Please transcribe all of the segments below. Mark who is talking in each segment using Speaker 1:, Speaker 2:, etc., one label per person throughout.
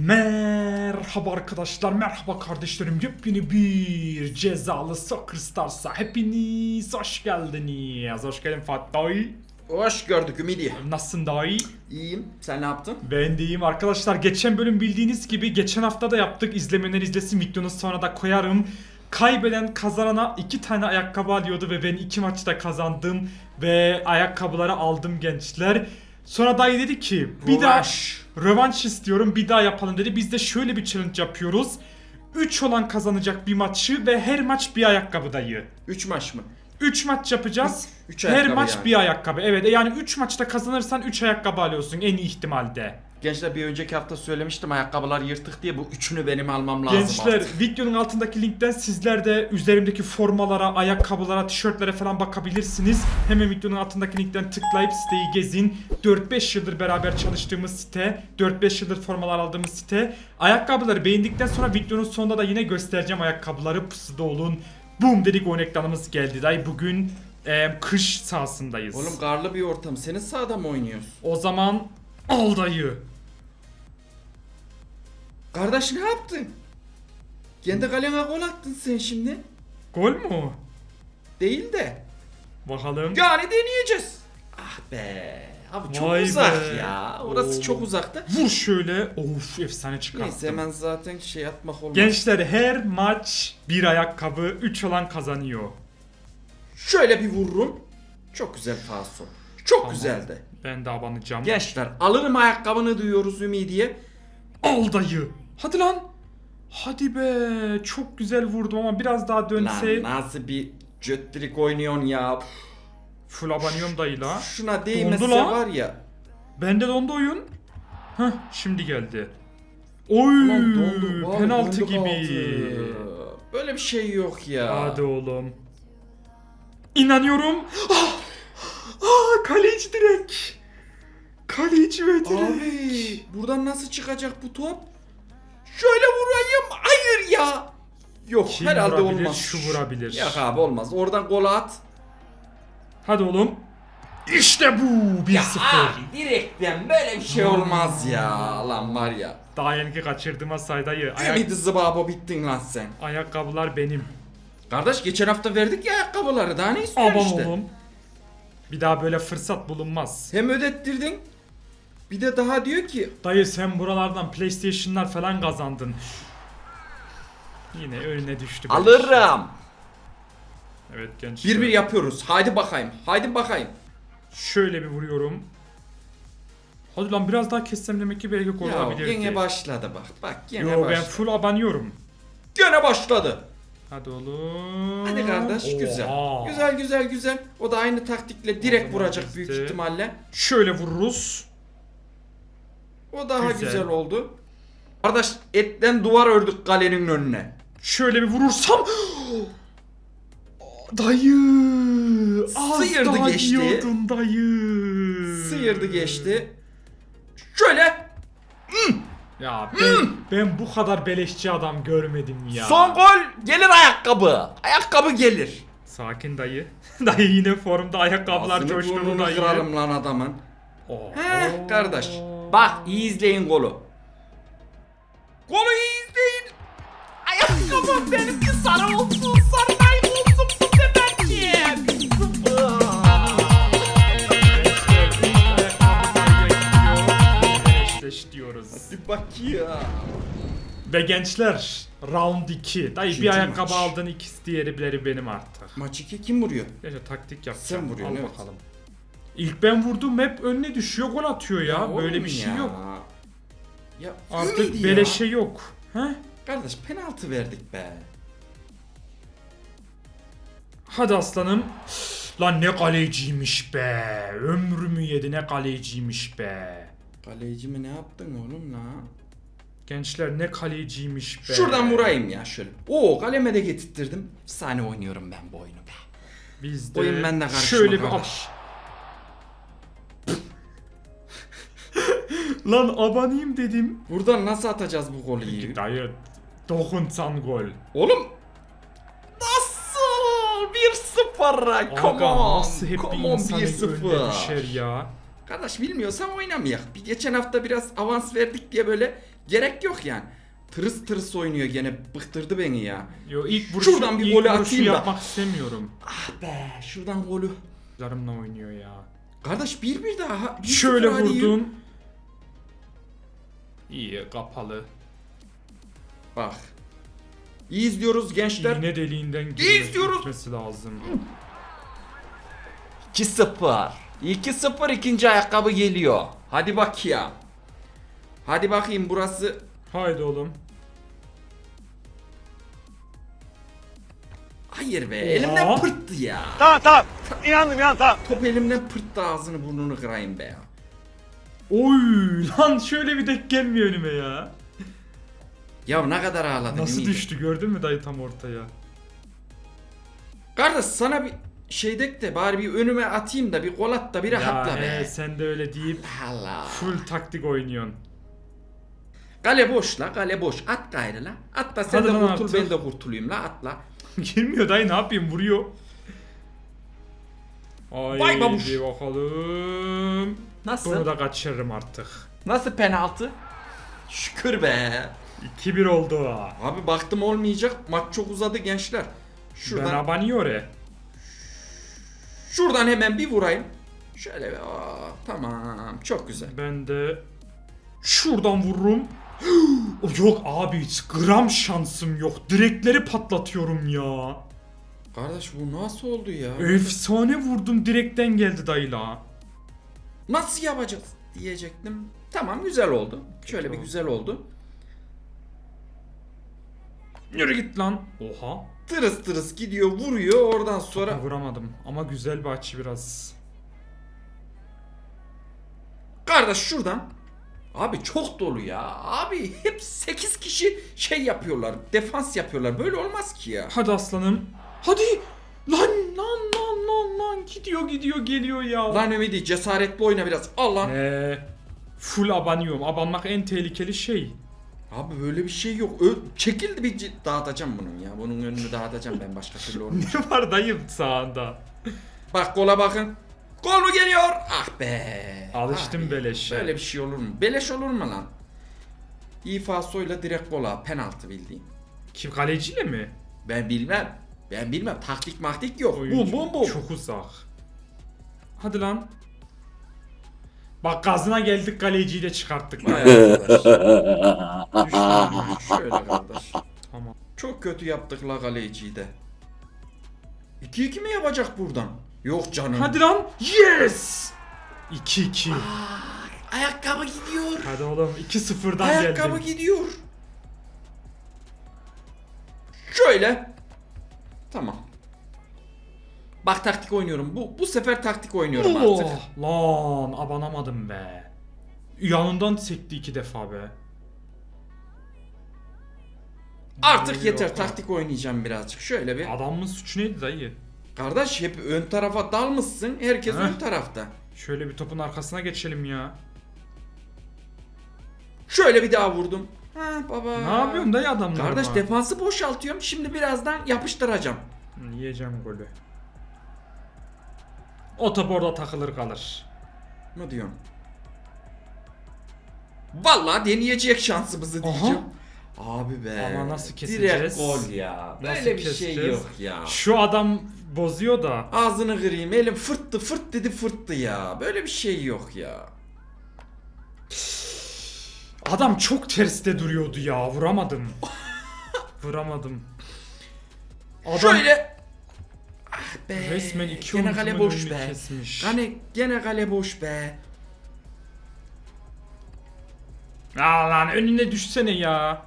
Speaker 1: Merhaba arkadaşlar, merhaba kardeşlerim. Yepyeni bir cezalı Soccer Stars'a hepiniz hoş geldiniz. Hoş geldin Fatih dayı.
Speaker 2: Hoş gördük Ümidi.
Speaker 1: Nasılsın dayı?
Speaker 2: İyiyim. Sen ne yaptın?
Speaker 1: Ben de iyiyim arkadaşlar. Geçen bölüm bildiğiniz gibi geçen hafta da yaptık. İzlemeyenler izlesin videonun sonra da koyarım. Kaybeden kazanana iki tane ayakkabı alıyordu ve ben iki maçta kazandım ve ayakkabıları aldım gençler. Sonra dayı dedi ki bir daha.
Speaker 2: Rövanş
Speaker 1: istiyorum bir daha yapalım dedi. Biz de şöyle bir challenge yapıyoruz. 3 olan kazanacak bir maçı ve her maç bir ayakkabı dayı.
Speaker 2: 3 maç mı?
Speaker 1: 3 maç yapacağız.
Speaker 2: Üç- üç
Speaker 1: her maç
Speaker 2: yani.
Speaker 1: bir ayakkabı. Evet yani 3 maçta kazanırsan 3 ayakkabı alıyorsun en iyi ihtimalde.
Speaker 2: Gençler bir önceki hafta söylemiştim ayakkabılar yırtık diye bu üçünü benim almam lazım
Speaker 1: Gençler
Speaker 2: artık.
Speaker 1: videonun altındaki linkten sizler de üzerimdeki formalara, ayakkabılara, tişörtlere falan bakabilirsiniz. Hemen videonun altındaki linkten tıklayıp siteyi gezin. 4-5 yıldır beraber çalıştığımız site, 4-5 yıldır formalar aldığımız site. Ayakkabıları beğendikten sonra videonun sonunda da yine göstereceğim ayakkabıları pusuda olun. Boom dedik oyun ekranımız geldi. Day bugün e, kış sahasındayız.
Speaker 2: Oğlum karlı bir ortam. Senin sahada mı oynuyorsun?
Speaker 1: O zaman al dayı.
Speaker 2: Kardeş ne yaptın? Kendi kalene gol attın sen şimdi.
Speaker 1: Gol mu?
Speaker 2: Değil de.
Speaker 1: Bakalım.
Speaker 2: Yani deneyeceğiz. Ah be. Abi çok
Speaker 1: Vay
Speaker 2: uzak
Speaker 1: be.
Speaker 2: ya. Orası
Speaker 1: Oo.
Speaker 2: çok uzakta.
Speaker 1: Vur şöyle. Of efsane çıkarttım.
Speaker 2: Neyse hemen zaten şey atmak olmaz.
Speaker 1: Gençler her maç bir ayakkabı 3 olan kazanıyor.
Speaker 2: Şöyle bir vururum. Çok güzel faso. Çok
Speaker 1: Tamam.
Speaker 2: güzeldi.
Speaker 1: Ben de abanacağım.
Speaker 2: Gençler alırım ayakkabını duyuyoruz Ümidi'ye.
Speaker 1: Al dayı. Hadi lan. Hadi be. Çok güzel vurdum ama biraz daha dönse.
Speaker 2: Lan nasıl bir cöttrik oynuyorsun ya.
Speaker 1: Full abanıyorum dayıyla.
Speaker 2: Şuna değmese
Speaker 1: lan.
Speaker 2: var ya.
Speaker 1: Bende dondu oyun. Heh şimdi geldi. Oy.
Speaker 2: Ulan dondu.
Speaker 1: Penaltı
Speaker 2: döndü
Speaker 1: gibi.
Speaker 2: kaldı. Böyle bir şey yok ya.
Speaker 1: Hadi oğlum. İnanıyorum. Ah! Ah, kaleci direkt. Kaleci ve direkt.
Speaker 2: Abi buradan nasıl çıkacak bu top? Şöyle vurayım. Hayır ya. Yok
Speaker 1: Kim
Speaker 2: herhalde
Speaker 1: vurabilir,
Speaker 2: olmaz.
Speaker 1: şu vurabilir.
Speaker 2: Yok abi olmaz. Oradan gol at.
Speaker 1: Hadi oğlum. İşte bu 1-0.
Speaker 2: Ya abi direkten böyle bir şey olmaz ya. Lan var ya.
Speaker 1: Daha yeni kaçırdığıma saydayı. Ayak,
Speaker 2: Ümidi zıbabo bittin lan sen.
Speaker 1: ayakkabılar benim.
Speaker 2: Kardeş geçen hafta verdik ya ayakkabıları. Daha ne istiyorsun
Speaker 1: Aman
Speaker 2: işte?
Speaker 1: oğlum. Bir daha böyle fırsat bulunmaz.
Speaker 2: Hem ödettirdin. Bir de daha diyor ki
Speaker 1: Dayı sen buralardan PlayStation'lar falan kazandın. Yine önüne düştü. böyle
Speaker 2: alırım.
Speaker 1: Evet gençler.
Speaker 2: Bir bir yapıyoruz. Haydi bakayım. Haydi bakayım.
Speaker 1: Şöyle bir vuruyorum. Hadi lan biraz daha kessem demek ki belki
Speaker 2: Ya
Speaker 1: olabilirdi.
Speaker 2: gene başladı bak. Bak gene
Speaker 1: Yo ben
Speaker 2: başladı.
Speaker 1: full abanıyorum.
Speaker 2: Gene başladı.
Speaker 1: Hadi oğlum.
Speaker 2: Hadi kardeş güzel.
Speaker 1: Oha.
Speaker 2: Güzel güzel güzel. O da aynı taktikle direkt vuracak büyük ihtimalle.
Speaker 1: Şöyle vururuz.
Speaker 2: O daha
Speaker 1: Güzel.
Speaker 2: güzel, oldu. Kardeş etten duvar ördük kalenin önüne.
Speaker 1: Şöyle bir vurursam Dayı az
Speaker 2: Sıyırdı geçti.
Speaker 1: yiyordun dayı
Speaker 2: Sıyırdı geçti. Şöyle
Speaker 1: Ya ben, ben bu kadar beleşçi adam görmedim ya
Speaker 2: son gol gelir ayakkabı. Ayakkabı gelir.
Speaker 1: Sakin dayı Dayı yine formda ayakkabılar
Speaker 2: Ağzını
Speaker 1: coşturdu
Speaker 2: burnunu
Speaker 1: dayı
Speaker 2: kırarım lan adamın.
Speaker 1: Oo.
Speaker 2: Heh kardeş. Bak iyi izleyin golü. Golü iyi izleyin. Ayakkabım benimki
Speaker 1: Ve gençler round 2 Dayı bir
Speaker 2: İkinci
Speaker 1: ayakkabı
Speaker 2: maç.
Speaker 1: aldın ikisi diğeri benim artık
Speaker 2: Maç 2 kim vuruyor?
Speaker 1: Neyse taktik yapacağım
Speaker 2: Sen vuruyorsun,
Speaker 1: Al
Speaker 2: evet.
Speaker 1: bakalım İlk ben vurdum hep önüne düşüyor gol atıyor ya, böyle bir şey yok
Speaker 2: Ya
Speaker 1: Artık böyle
Speaker 2: ya.
Speaker 1: şey yok. He?
Speaker 2: Kardeş penaltı verdik be.
Speaker 1: Hadi aslanım. Lan ne kaleciymiş be. Ömrümü yedi ne kaleciymiş be.
Speaker 2: Kalecimi ne yaptın oğlum la?
Speaker 1: Gençler ne kaleciymiş be.
Speaker 2: Şuradan vurayım ya şöyle. Oo kaleme de getirttirdim. Sahne oynuyorum ben bu oyunu be.
Speaker 1: Biz de
Speaker 2: Oyun bende karışma
Speaker 1: şöyle bir
Speaker 2: kardeş.
Speaker 1: Lan abanayım dedim.
Speaker 2: Buradan nasıl atacağız bu golü?
Speaker 1: Dayı dokunsan gol.
Speaker 2: Oğlum nasıl 1-0 come on
Speaker 1: nasıl hep bir
Speaker 2: come on
Speaker 1: insanın önüne
Speaker 2: 1-0
Speaker 1: düşer ya.
Speaker 2: Kardeş bilmiyorsan oynamayak. Bir geçen hafta biraz avans verdik diye böyle gerek yok yani. Tırıs tırıs oynuyor gene bıktırdı beni ya.
Speaker 1: Yo ilk vuruşu,
Speaker 2: Şuradan bir
Speaker 1: ilk
Speaker 2: golü
Speaker 1: vuruşu
Speaker 2: atayım da.
Speaker 1: yapmak istemiyorum.
Speaker 2: Ah be şuradan golü.
Speaker 1: Yarımla oynuyor ya.
Speaker 2: Kardeş bir bir daha. Bir
Speaker 1: Şöyle
Speaker 2: sıfır hadi yürü.
Speaker 1: vurdum. İyi kapalı.
Speaker 2: Bak. İyi izliyoruz gençler.
Speaker 1: İğne deliğinden
Speaker 2: İzliyoruz.
Speaker 1: gitmesi lazım.
Speaker 2: 2-0. 2-0 ikinci ayakkabı geliyor. Hadi bak ya. Hadi bakayım burası.
Speaker 1: Haydi oğlum.
Speaker 2: Hayır be elimden pırttı ya.
Speaker 3: Tamam tamam. İnandım ya tamam.
Speaker 2: Top elimden pırttı ağzını burnunu kırayım be ya.
Speaker 1: Oy lan şöyle bir denk gelmiyor önüme ya.
Speaker 2: Ya ne kadar ağladın
Speaker 1: Nasıl
Speaker 2: Ümidi?
Speaker 1: düştü gördün mü dayı tam ortaya?
Speaker 2: Kardeş sana bir şey dek de bari bir önüme atayım da bir gol at da bir rahatla
Speaker 1: ya
Speaker 2: be.
Speaker 1: he, sen de öyle deyip
Speaker 2: Allah.
Speaker 1: full taktik oynuyorsun.
Speaker 2: Kale boş la kale boş. At gayrı la. At da sen
Speaker 1: Hadi
Speaker 2: de
Speaker 1: lan
Speaker 2: kurtul
Speaker 1: artık.
Speaker 2: ben de kurtulayım la at la.
Speaker 1: Girmiyor dayı ne yapayım vuruyor. Haydi
Speaker 2: Vay babuş. Nasıl?
Speaker 1: bakalım. Bunu da kaçırırım artık.
Speaker 2: Nasıl penaltı? Şükür be.
Speaker 1: 2-1 oldu ha.
Speaker 2: Abi baktım olmayacak. Maç çok uzadı gençler. Şuradan
Speaker 1: Ben abaniore.
Speaker 2: şuradan hemen bir vurayım. Şöyle bir aa, tamam çok güzel.
Speaker 1: Ben de şuradan vururum. yok abi hiç gram şansım yok. Direkleri patlatıyorum ya.
Speaker 2: Kardeş bu nasıl oldu ya?
Speaker 1: Efsane vurdum direkten geldi dayıla.
Speaker 2: Nasıl yapacağız diyecektim. Tamam güzel oldu. Şöyle bir güzel oldu.
Speaker 1: Yürü git lan. Oha.
Speaker 2: Tırıs tırıs gidiyor vuruyor oradan sonra
Speaker 1: Vuramadım ama güzel bir açı biraz.
Speaker 2: Kardeş şuradan. Abi çok dolu ya. Abi hep 8 kişi şey yapıyorlar. Defans yapıyorlar. Böyle olmaz ki ya.
Speaker 1: Hadi aslanım. Hadi. Lan lan lan lan lan gidiyor gidiyor geliyor ya.
Speaker 2: Lan Ümidi cesaretli oyna biraz. Al lan.
Speaker 1: Ee, full abanıyorum. Abanmak en tehlikeli şey.
Speaker 2: Abi böyle bir şey yok. Ö çekildi bir dağıtacağım bunun ya. Bunun önünü dağıtacağım ben başka türlü olmuyor.
Speaker 1: Ne var dayım sağında?
Speaker 2: Bak gola bakın. Gol mu geliyor? Ah be.
Speaker 1: Alıştım
Speaker 2: Abi,
Speaker 1: beleşe.
Speaker 2: Böyle bir şey olur mu? Beleş olur mu lan? İfa soyla direkt gola. Penaltı bildiğin.
Speaker 1: Kim kaleciyle mi?
Speaker 2: Ben bilmem. Ben bilmem. Taktik maktik yok.
Speaker 1: Oyuncu
Speaker 2: Bum bum bum.
Speaker 1: Çok uzak. Hadi lan. Bak gazına geldik kaleciyi de çıkarttık.
Speaker 2: Vay arkadaş. Şöyle kardeş.
Speaker 1: Tamam.
Speaker 2: Çok kötü yaptık la kaleciyi de. 2-2 mi yapacak buradan? Yok canım.
Speaker 1: Hadi lan. Yes. 2-2.
Speaker 2: Ayakkabı gidiyor.
Speaker 1: Hadi oğlum 2-0'dan
Speaker 2: Ayakkabı
Speaker 1: geldim.
Speaker 2: gidiyor. Şöyle. Tamam. Bak taktik oynuyorum. Bu bu sefer taktik oynuyorum artık.
Speaker 1: Oh, lan abanamadım be. Yanından sekti iki defa be.
Speaker 2: Artık
Speaker 1: Yok,
Speaker 2: yeter.
Speaker 1: yok.
Speaker 2: Taktik oynayacağım birazcık. Şöyle bir.
Speaker 1: Adamın suçu neydi dayı?
Speaker 2: Kardeş hep ön tarafa dalmışsın. Herkes
Speaker 1: Heh.
Speaker 2: ön tarafta.
Speaker 1: Şöyle bir topun arkasına geçelim ya.
Speaker 2: Şöyle bir daha vurdum. Ha baba.
Speaker 1: Ne yapıyorsun dayı adamlar?
Speaker 2: Kardeş defansı boşaltıyorum. Şimdi birazdan yapıştıracağım.
Speaker 1: Yiyeceğim golü. O top orada takılır kalır.
Speaker 2: Ne diyorsun? Vallahi deneyecek şansımızı
Speaker 1: Aha.
Speaker 2: diyeceğim. Abi be.
Speaker 1: Ama nasıl
Speaker 2: Direkt
Speaker 1: keseceğiz?
Speaker 2: gol ya. Böyle
Speaker 1: Nasıl
Speaker 2: bir şey
Speaker 1: keseceğiz?
Speaker 2: yok ya.
Speaker 1: Şu adam bozuyor da.
Speaker 2: Ağzını kırayım. Elim fırttı fırt dedi fırttı ya. Böyle bir şey yok ya.
Speaker 1: Adam çok terste duruyordu ya. Vuramadım. Vuramadım. Adam
Speaker 2: Şöyle. Ah be.
Speaker 1: resmen iki
Speaker 2: Gene kale boş be.
Speaker 1: kesmiş.
Speaker 2: Gene, gene kale boş be.
Speaker 1: Aa lan önüne düşsene ya.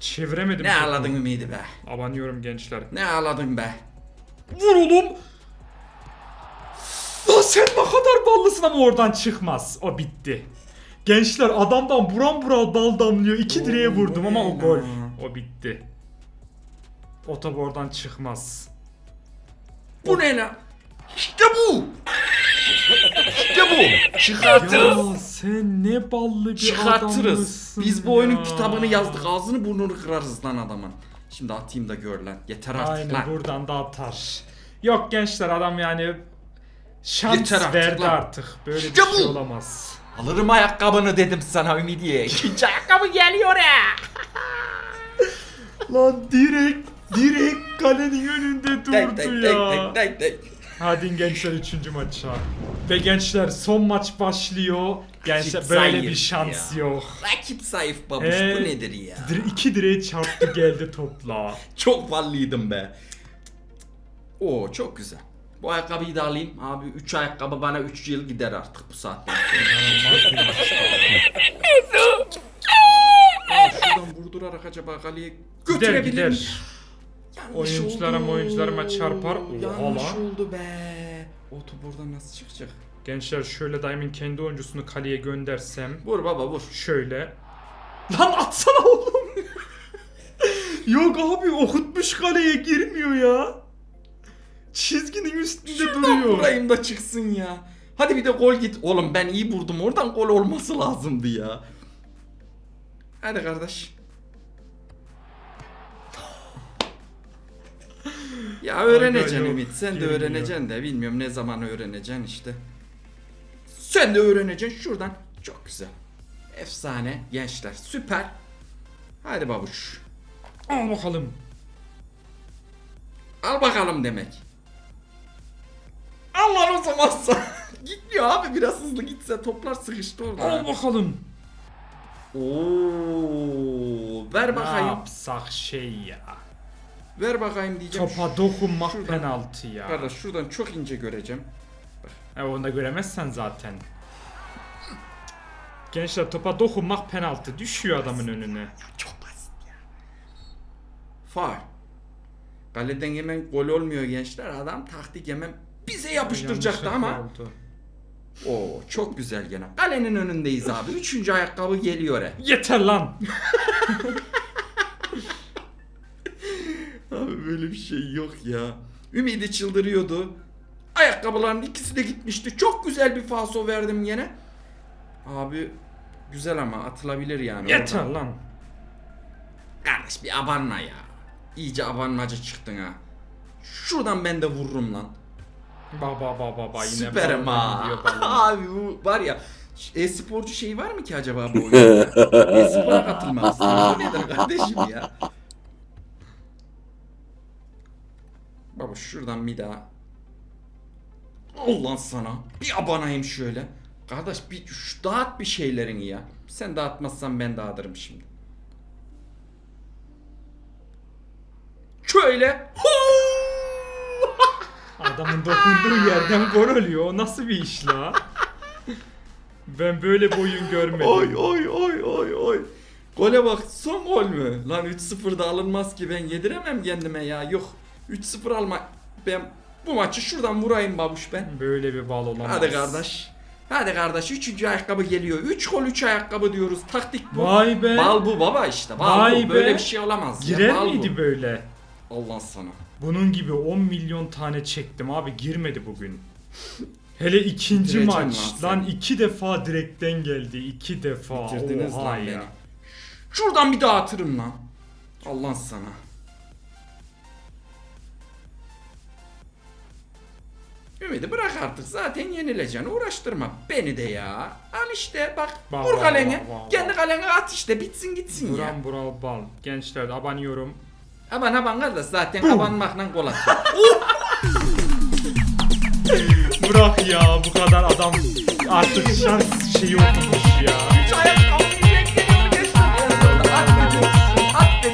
Speaker 1: Çeviremedim.
Speaker 2: Ne ağladın ümidi be.
Speaker 1: Abanıyorum gençler.
Speaker 2: Ne ağladın be.
Speaker 1: Vur oğlum. Lan sen ne kadar ballısın ama oradan çıkmaz. O bitti. Gençler adamdan buram buram bal damlıyor. İki direğe vurdum ama o gol. O bitti. O top oradan çıkmaz.
Speaker 2: Bu ne lan? İşte bu. İşte bu. Çıkartırız.
Speaker 1: Ya sen ne ballı bir
Speaker 2: Çıkartırız.
Speaker 1: adammışsın
Speaker 2: Biz bu oyunun
Speaker 1: ya.
Speaker 2: kitabını yazdık. Ağzını burnunu kırarız lan adamın. Şimdi atayım da gör lan. Yeter artık
Speaker 1: Aynen
Speaker 2: lan.
Speaker 1: buradan da atar. Yok gençler adam yani şans
Speaker 2: Yeter artık
Speaker 1: verdi
Speaker 2: lan.
Speaker 1: artık. Böyle
Speaker 2: İşte
Speaker 1: bir şey
Speaker 2: bu.
Speaker 1: olamaz.
Speaker 2: Alırım ayakkabını dedim sana Ümidiye. İkinci ayakkabı geliyor ya.
Speaker 1: Lan direkt direkt kalenin önünde
Speaker 2: Tek tek
Speaker 1: durdu
Speaker 2: tek
Speaker 1: ya.
Speaker 2: tek tek tek.
Speaker 1: Hadi gençler 3. maça. Ve gençler son maç başlıyor.
Speaker 2: Rakip
Speaker 1: böyle
Speaker 2: zayıf
Speaker 1: bir şans
Speaker 2: ya.
Speaker 1: yok.
Speaker 2: Rakip zayıf babuş
Speaker 1: Ee,
Speaker 2: bu nedir ya?
Speaker 1: Dir iki direğe çarptı geldi topla.
Speaker 2: Çok ballıydım be. Oo çok güzel. Bu ayakkabıyı da alayım. Abi 3 ayakkabı bana 3 yıl gider artık bu saatten. Ya Şuradan vurdurarak acaba kaleye
Speaker 1: Gider
Speaker 2: götürebilir
Speaker 1: gider.
Speaker 2: miyim? Yanlış
Speaker 1: Oyunculara
Speaker 2: oldu.
Speaker 1: oyuncularıma çarpar. Oha
Speaker 2: Yanlış
Speaker 1: lan.
Speaker 2: oldu be. O top oradan nasıl çıkacak?
Speaker 1: Gençler şöyle daimin kendi oyuncusunu kaleye göndersem.
Speaker 2: Vur baba vur.
Speaker 1: Şöyle. Lan atsana oğlum. Yok abi okutmuş kaleye girmiyor ya. Çizginin üstünde
Speaker 2: Şuradan
Speaker 1: duruyor.
Speaker 2: vurayım da çıksın ya. Hadi bir de gol git. Oğlum ben iyi vurdum. Oradan gol olması lazımdı ya. Hadi kardeş. Ya öğreneceksin Ümit. Sen de öğreneceksin de. Bilmiyorum ne zaman öğreneceksin işte. Sen de öğreneceksin şuradan. Çok güzel. Efsane gençler. Süper. Hadi babuş.
Speaker 1: Al bakalım.
Speaker 2: Al bakalım demek. Allah o zamansa. Gitmiyor abi biraz hızlı gitse toplar sıkıştı orada.
Speaker 1: Al bakalım.
Speaker 2: Oo, ver
Speaker 1: Ne
Speaker 2: bakayım.
Speaker 1: yapsak şey ya.
Speaker 2: Ver bakayım diyeceğim.
Speaker 1: Topa dokunmak
Speaker 2: Şuradan-
Speaker 1: penaltı ya.
Speaker 2: Kardeş şuradan çok ince göreceğim.
Speaker 1: E onu da göremezsen zaten. Gençler topa dokunmak penaltı. Düşüyor adamın önüne.
Speaker 2: Çok basit ya. Faul. Kaleden hemen gol olmuyor gençler. Adam taktik hemen bize yapıştıracaktı ama.
Speaker 1: oldu.
Speaker 2: Oo çok güzel gene. Kalenin önündeyiz abi. Üçüncü ayakkabı geliyor he.
Speaker 1: Yeter lan.
Speaker 2: Abi böyle bir şey yok ya. Ümidi çıldırıyordu. Ayakkabıların ikisi de gitmişti. Çok güzel bir falso verdim yine. Abi güzel ama atılabilir yani.
Speaker 1: Yeter
Speaker 2: oradan.
Speaker 1: lan.
Speaker 2: Kardeş bir abanma ya. İyice abanmacı çıktın ha. Şuradan ben de vururum lan.
Speaker 1: Baba baba baba yine
Speaker 2: Süperim ha. Abi bu var ya e-sporcu şeyi var mı ki acaba bu oyunda? E-spora katılmak istiyorum. Bu nedir kardeşim ya? Baba şuradan bir daha. Allah sana. Bir abanayım şöyle. Kardeş bir şu, dağıt bir şeylerini ya. Sen dağıtmazsan ben dağıtırım şimdi. Şöyle.
Speaker 1: Adamın dokunduğu yerden gol oluyor. O nasıl bir iş la? Ben böyle bir oyun görmedim.
Speaker 2: Oy oy oy oy oy. Gole bak son gol mü? Lan 3-0 da alınmaz ki ben yediremem kendime ya. Yok 3-0 alma. Ben bu maçı şuradan vurayım babuş ben.
Speaker 1: Böyle bir bal olamaz.
Speaker 2: Hadi kardeş. Hadi kardeş 3. ayakkabı geliyor. 3 gol 3 ayakkabı diyoruz. Taktik bu.
Speaker 1: Vay be.
Speaker 2: Bal bu baba işte. Bal
Speaker 1: Vay
Speaker 2: bu. Böyle
Speaker 1: be.
Speaker 2: bir şey olamaz. ya.
Speaker 1: Girer
Speaker 2: bu.
Speaker 1: miydi böyle?
Speaker 2: Allah sana.
Speaker 1: Bunun gibi 10 milyon tane çektim abi girmedi bugün. Hele ikinci maç.
Speaker 2: lan
Speaker 1: Lan, iki defa direkten geldi. iki defa.
Speaker 2: Bitirdiniz
Speaker 1: Oha
Speaker 2: lan
Speaker 1: ya.
Speaker 2: beni. Şuradan bir daha atırım lan. Allah sana. Ümidi bırak artık zaten yenileceksin uğraştırma beni de ya. Al işte bak
Speaker 1: Bak,
Speaker 2: vur
Speaker 1: bak,
Speaker 2: kendi kalene at işte bitsin gitsin ya.
Speaker 1: Buram bural bal. Gençler abanıyorum.
Speaker 2: Aman aman kardeş zaten abanmakla attı.
Speaker 1: Bırak ya bu kadar adam artık şans şeyi okumuş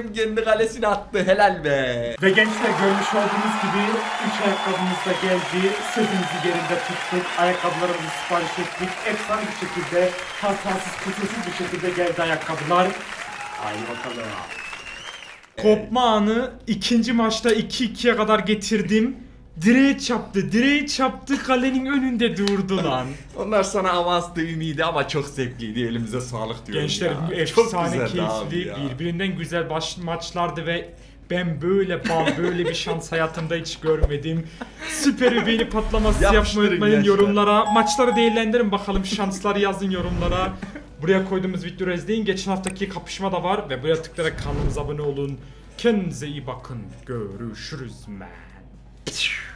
Speaker 2: Dedim kendi kalesine attı helal be.
Speaker 1: Ve gençler görmüş olduğunuz gibi 3 ayakkabımız da geldi. Sözümüzü yerinde tuttuk. Ayakkabılarımızı sipariş ettik. Efsane bir şekilde hatasız kusursuz bir şekilde geldi ayakkabılar. Haydi bakalım. Kopma anı ikinci maçta 2-2'ye kadar getirdim. Direğe çarptı, direğe çarptı kalenin önünde durdu lan.
Speaker 2: Onlar sana avanstı ümidi ama çok zevkliydi elimize sağlık diyorum
Speaker 1: Gençler
Speaker 2: ya.
Speaker 1: efsane
Speaker 2: güzeldi abi
Speaker 1: keyifli,
Speaker 2: ya.
Speaker 1: birbirinden güzel baş, maçlardı ve ben böyle bal, böyle bir şans hayatımda hiç görmedim. Süper beğeni patlaması yapmayı
Speaker 2: Yapıştırın
Speaker 1: unutmayın
Speaker 2: gençler.
Speaker 1: yorumlara. Maçları değerlendirin bakalım şansları yazın yorumlara. Buraya koyduğumuz videoyu izleyin. Geçen haftaki kapışma da var ve buraya tıklayarak kanalımıza abone olun. Kendinize iyi bakın. Görüşürüz man. Phew.